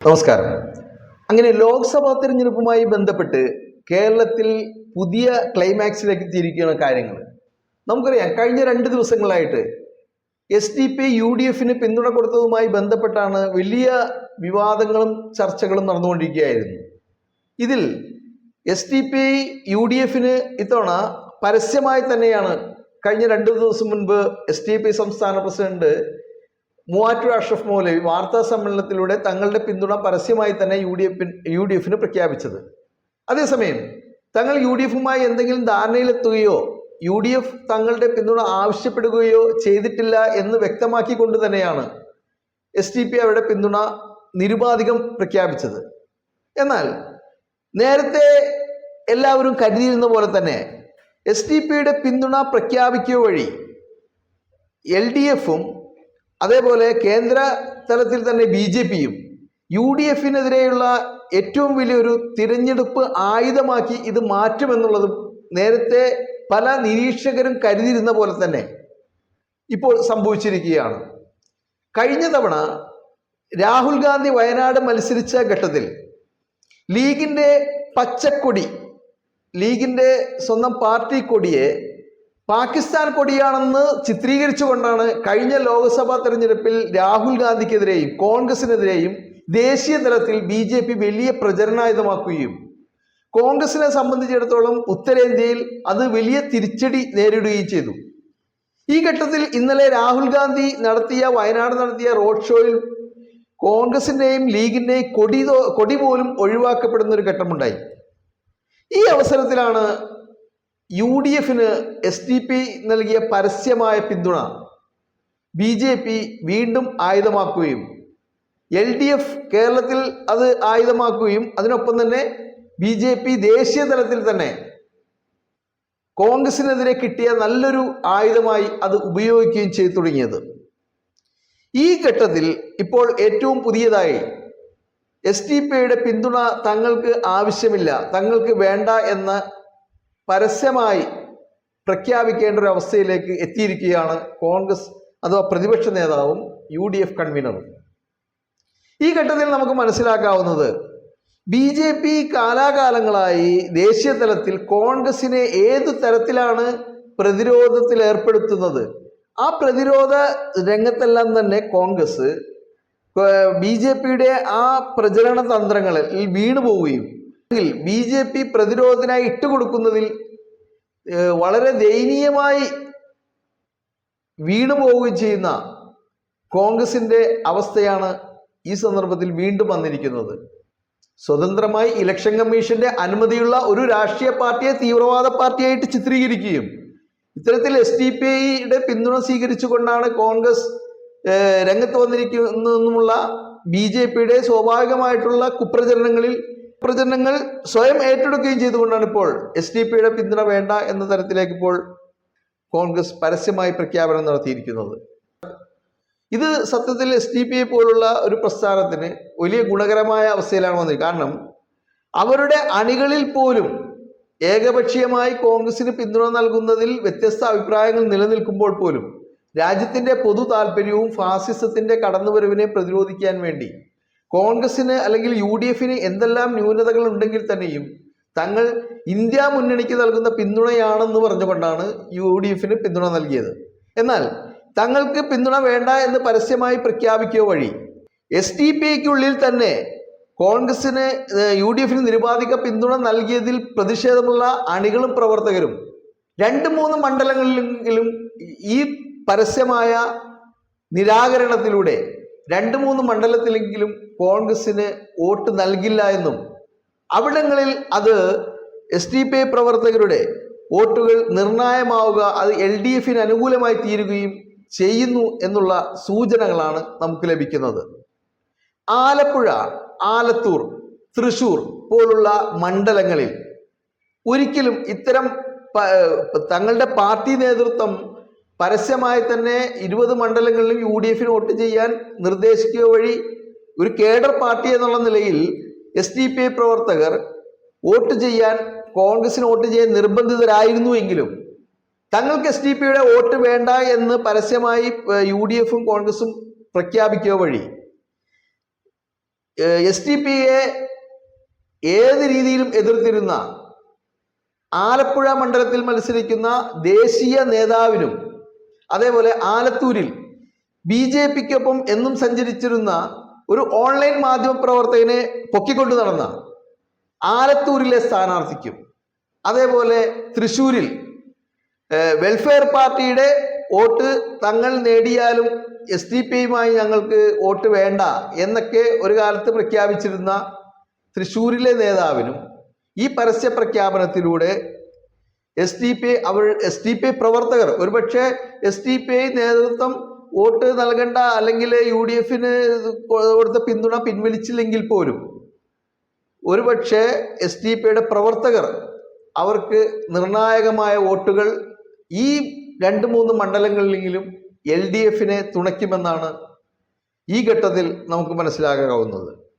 നമസ്കാരം. അങ്ങനെ ലോക്സഭാ തിരഞ്ഞെടുപ്പുമായി ബന്ധപ്പെട്ട് കേരളത്തിൽ പുതിയ ക്ലൈമാക്സിലേക്ക് എത്തിയിരിക്കുന്ന കാര്യങ്ങൾ. നമുക്കറിയാം കഴിഞ്ഞ രണ്ട് ദിവസങ്ങളായിട്ട് S D P U D എഫിന് പിന്തുണ കൊടുത്തതുമായി ബന്ധപ്പെട്ടാണ് വലിയ വിവാദങ്ങളും ചർച്ചകളും നടന്നുകൊണ്ടിരിക്കുകയായിരുന്നു. ഇതിൽ S D P U D എഫിന് ഇത്തവണ പരസ്യമായി തന്നെയാണ് കഴിഞ്ഞ രണ്ട് ദിവസം മുൻപ് എസ് ഡി പി സംസ്ഥാന പ്രസിഡന്റ് മൂവാറ്റൂർ അഷ്റഫ് മൗലവി വാർത്താ സമ്മേളനത്തിലൂടെ തങ്ങളുടെ പിന്തുണ പരസ്യമായി തന്നെ യു ഡി എഫിന് യു ഡി എഫിന് പ്രഖ്യാപിച്ചത്. അതേസമയം തങ്ങൾ യു ഡി എഫുമായി എന്തെങ്കിലും ധാരണയിലെത്തുകയോ യു ഡി എഫ് തങ്ങളുടെ പിന്തുണ ആവശ്യപ്പെടുകയോ ചെയ്തിട്ടില്ല എന്ന് വ്യക്തമാക്കിക്കൊണ്ട് തന്നെയാണ് എസ് ടി പി അവരുടെ പിന്തുണ നിരുപാധികം പ്രഖ്യാപിച്ചത്. എന്നാൽ നേരത്തെ എല്ലാവരും കരുതിയിരുന്ന പോലെ തന്നെ എസ് ഡി പിയുടെ പിന്തുണ പ്രഖ്യാപിക്കുക വഴി എൽ ഡി എഫും അതേപോലെ കേന്ദ്ര തലത്തിൽ തന്നെ ബി ജെ പിയും യു ഡി എഫിനെതിരെയുള്ള ഏറ്റവും വലിയൊരു തിരഞ്ഞെടുപ്പ് ആയുധമാക്കി ഇത് മാറ്റുമെന്നുള്ളതും നേരത്തെ പല നിരീക്ഷകരും കരുതിയിരുന്ന പോലെ തന്നെ ഇപ്പോൾ സംഭവിച്ചിരിക്കുകയാണ്. കഴിഞ്ഞ തവണ രാഹുൽ ഗാന്ധി വയനാട് മത്സരിച്ച ഘട്ടത്തിൽ ലീഗിന്റെ പച്ചക്കൊടി ലീഗിന്റെ സ്വന്തം പാർട്ടി കൊടിയെ പാകിസ്ഥാൻ കൊടിയാണെന്ന് ചിത്രീകരിച്ചുകൊണ്ടാണ് കഴിഞ്ഞ ലോക്സഭാ തെരഞ്ഞെടുപ്പിൽ രാഹുൽ ഗാന്ധിക്കെതിരെയും കോൺഗ്രസിനെതിരെയും ദേശീയ തലത്തിൽ ബി ജെ പി വലിയ പ്രചരണായുധമാക്കുകയും. കോൺഗ്രസിനെ സംബന്ധിച്ചിടത്തോളം ഉത്തരേന്ത്യയിൽ അത് വലിയ തിരിച്ചടി നേരിടുകയും ചെയ്തു. ഈ ഘട്ടത്തിൽ ഇന്നലെ രാഹുൽ ഗാന്ധി നടത്തിയ വയനാട് നടത്തിയ റോഡ് ഷോയിൽ കോൺഗ്രസിന്റെയും ലീഗിന്റെയും കൊടി കൊടി പോലും ഒഴിവാക്കപ്പെടുന്ന ഒരു ഘട്ടമുണ്ടായി. ഈ അവസരത്തിലാണ് യു ഡി എഫിന് എസ് ഡി പി നൽകിയ പരസ്യമായ പിന്തുണ ബി ജെ പി വീണ്ടും ആയുധമാക്കുകയും എൽ ഡി എഫ് കേരളത്തിൽ അത് ആയുധമാക്കുകയും അതിനൊപ്പം തന്നെ ബി ജെ പി ദേശീയ തലത്തിൽ തന്നെ കോൺഗ്രസിനെതിരെ കിട്ടിയ നല്ലൊരു ആയുധമായി അത് ഉപയോഗിക്കുകയും ചെയ്തു തുടങ്ങിയത്. ഈ ഘട്ടത്തിൽ ഇപ്പോൾ ഏറ്റവും പുതിയതായി എസ് ടി പിയുടെ പിന്തുണ തങ്ങൾക്ക് ആവശ്യമില്ല തങ്ങൾക്ക് വേണ്ട എന്ന് പരസ്യമായി പ്രഖ്യാപിക്കേണ്ട ഒരു അവസ്ഥയിലേക്ക് എത്തിയിരിക്കുകയാണ് കോൺഗ്രസ് അഥവാ പ്രതിപക്ഷ നേതാവും യു ഡി എഫ് കൺവീനറും. ഈ ഘട്ടത്തിൽ നമുക്ക് മനസ്സിലാക്കാവുന്നത് ബി ജെ പി കാലാകാലങ്ങളായി ദേശീയ തലത്തിൽ കോൺഗ്രസിനെ ഏതു തരത്തിലാണ് പ്രതിരോധത്തിൽ ഏർപ്പെടുത്തുന്നത്? ആ പ്രതിരോധ രംഗത്തെല്ലാം തന്നെ കോൺഗ്രസ് ബി ജെ പിയുടെ ആ പ്രചരണ തന്ത്രങ്ങളിൽ വീണു പോവുകയും ബി ജെ പി പ്രതിരോധത്തിനായി ഇട്ടുകൊടുക്കുന്നതിൽ വളരെ ദയനീയമായി വീണു പോവുകയും ചെയ്യുന്ന കോൺഗ്രസിന്റെ അവസ്ഥയാണ് ഈ സന്ദർഭത്തിൽ വീണ്ടും വന്നിരിക്കുന്നത്. സ്വതന്ത്രമായി ഇലക്ഷൻ കമ്മീഷന്റെ അനുമതിയുള്ള ഒരു രാഷ്ട്രീയ പാർട്ടിയെ തീവ്രവാദ പാർട്ടിയായിട്ട് ചിത്രീകരിക്കുകയും ഇത്തരത്തിൽ എസ് ഡി പി ഐയുടെ പിന്തുണ സ്വീകരിച്ചുകൊണ്ടാണ് കോൺഗ്രസ് രംഗത്ത് വന്നിരിക്കുന്നതെന്നുമുള്ള ബി ജെ പിയുടെ സ്വാഭാവികമായിട്ടുള്ള കുപ്രചരണങ്ങളിൽ പ്രചരണങ്ങൾ സ്വയം ഏറ്റെടുക്കുകയും ചെയ്തുകൊണ്ടാണ് ഇപ്പോൾ എസ് ഡി പിയുടെ പിന്തുണ വേണ്ട എന്ന തരത്തിലേക്ക് ഇപ്പോൾ കോൺഗ്രസ് പരസ്യമായി പ്രഖ്യാപനം നടത്തിയിരിക്കുന്നത്. ഇത് സത്യത്തിൽ എസ് ഡി പി പോലുള്ള ഒരു പ്രസ്ഥാനത്തിന് വലിയ ഗുണകരമായ അവസ്ഥയിലാണ് വന്നത്. കാരണം അവരുടെ അണികളിൽ പോലും ഏകപക്ഷീയമായി കോൺഗ്രസിന് പിന്തുണ നൽകുന്നതിൽ വ്യത്യസ്ത അഭിപ്രായങ്ങൾ നിലനിൽക്കുമ്പോൾ പോലും രാജ്യത്തിന്റെ പൊതു താല്പര്യവും ഫാസിസത്തിന്റെ കടന്നുവരവിനെ പ്രതിരോധിക്കാൻ വേണ്ടി കോൺഗ്രസിന് അല്ലെങ്കിൽ യു ഡി എഫിന് എന്തെല്ലാം ന്യൂനതകൾ ഉണ്ടെങ്കിൽ തന്നെയും തങ്ങൾ ഇന്ത്യ മുന്നണിക്ക് നൽകുന്ന പിന്തുണയാണെന്ന് പറഞ്ഞുകൊണ്ടാണ് യു ഡി എഫിന് പിന്തുണ നൽകിയത്. എന്നാൽ തങ്ങൾക്ക് പിന്തുണ വേണ്ട എന്ന് പരസ്യമായി പ്രഖ്യാപിക്കുക വഴി എസ് ഡി പി ഐക്കുള്ളിൽ തന്നെ കോൺഗ്രസിന് യു ഡി എഫിന് നിരുപാധിക പിന്തുണ നൽകിയതിൽ പ്രതിഷേധമുള്ള അണികളും പ്രവർത്തകരും രണ്ട് മൂന്ന് മണ്ഡലങ്ങളിലെങ്കിലും ഈ പരസ്യമായ നിരാകരണത്തിലൂടെ രണ്ട് മൂന്ന് മണ്ഡലത്തിലെങ്കിലും കോൺഗ്രസിന് വോട്ട് നൽകില്ല എന്നും അവിടങ്ങളിൽ അത് എസ് ഡി പി ഐ പ്രവർത്തകരുടെ വോട്ടുകൾ നിർണായമാവുക അത് എൽ ഡി എഫിന് അനുകൂലമായി തീരുകയും ചെയ്യുന്നു എന്നുള്ള സൂചനകളാണ് നമുക്ക് ലഭിക്കുന്നത്. ആലപ്പുഴ ആലത്തൂർ തൃശൂർ പോലുള്ള മണ്ഡലങ്ങളിൽ ഒരിക്കലും ഇത്തരം തങ്ങളുടെ പാർട്ടി നേതൃത്വം പരസ്യമായി തന്നെ ഇരുപത് മണ്ഡലങ്ങളിലും യു ഡി എഫിന് വോട്ട് ചെയ്യാൻ നിർദ്ദേശിക്കുക വഴി ഒരു കേഡർ പാർട്ടി എന്നുള്ള നിലയിൽ എസ് ഡി പി ഐ പ്രവർത്തകർ വോട്ട് ചെയ്യാൻ കോൺഗ്രസിന് വോട്ട് ചെയ്യാൻ നിർബന്ധിതരായിരുന്നു എങ്കിലും തങ്ങൾക്ക് എസ് ഡി പിയുടെ വോട്ട് വേണ്ട എന്ന് പരസ്യമായി യു ഡി എഫും കോൺഗ്രസും പ്രഖ്യാപിക്കുക വഴി എസ് ടി പിയെ ഏത് രീതിയിലും എതിർത്തിരുന്ന ആലപ്പുഴ മണ്ഡലത്തിൽ മത്സരിക്കുന്ന ദേശീയ നേതാവിനും അതേപോലെ ആലത്തൂരിൽ ബി ജെ പിക്കൊപ്പം എന്നും സഞ്ചരിച്ചിരുന്ന ഒരു ഓൺലൈൻ മാധ്യമ പ്രവർത്തകനെ പൊക്കിക്കൊണ്ടു നടന്ന ആലത്തൂരിലെ സ്ഥാനാർത്ഥിക്കും അതേപോലെ തൃശൂരിൽ വെൽഫെയർ പാർട്ടിയുടെ വോട്ട് തങ്ങൾ നേടിയാലും എസ് ഡി പി യുമായി ഞങ്ങൾക്ക് വോട്ട് വേണ്ട എന്നൊക്കെ ഒരു കാലത്ത് പ്രഖ്യാപിച്ചിരുന്ന തൃശൂരിലെ നേതാവിനും ഈ പരസ്യ പ്രഖ്യാപനത്തിലൂടെ എസ് ഡി പി അവർ എസ് ഡി പി പ്രവർത്തകർ. ഒരുപക്ഷെ എസ് ഡി പി ഐ നേതൃത്വം വോട്ട് നൽകേണ്ട അല്ലെങ്കിൽ യു ഡി എഫിന് കൊടുത്ത പിന്തുണ പിൻവലിച്ചില്ലെങ്കിൽ പോലും. ഒരുപക്ഷെ എസ് ഡി പിയുടെ പ്രവർത്തകർ അവർക്ക് നിർണായകമായ വോട്ടുകൾ ഈ രണ്ട് മൂന്ന് മണ്ഡലങ്ങളിലെങ്കിലും എൽ ഡി എഫിനെ തുണയ്ക്കുമെന്നാണ് ഈ ഘട്ടത്തിൽ നമുക്ക് മനസ്സിലാക്കാവുന്നത്